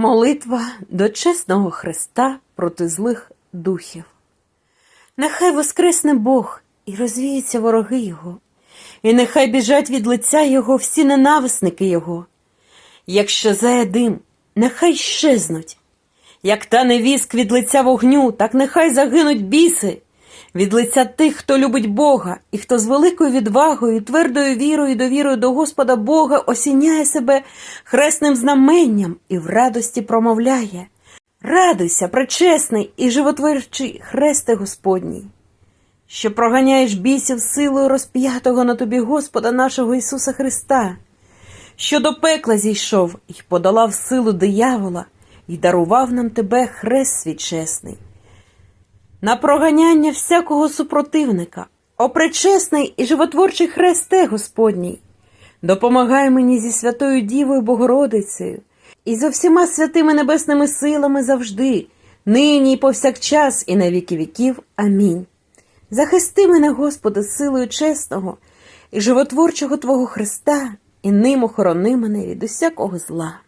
Молитва до чесного Христа проти злих духів. Нехай воскресне Бог і розвіються вороги Його, і нехай біжать від лиця Його всі ненависники Його. Якщо зає дим, нехай щезнуть. Як тане віск від лиця вогню, так нехай загинуть біси від лиця тих, хто любить Бога, і хто з великою відвагою, твердою вірою і довірою до Господа Бога осіняє себе хресним знаменням і в радості промовляє. Радуйся, пречесний і животворчий хресте Господній, що проганяєш бісів силою розп'ятого на тобі Господа нашого Ісуса Христа, що до пекла зійшов і подолав силу диявола, і дарував нам тебе хрест свій чесний на проганяння всякого супротивника, о пречесний і животворчий Христе Господній, допомагай мені зі святою Дівою Богородицею і за всіма святими небесними силами завжди, нині і повсякчас, і на віки віків. Амінь. Захисти мене, Господи, силою чесного і животворчого Твого Христа, і ним охорони мене від усякого зла.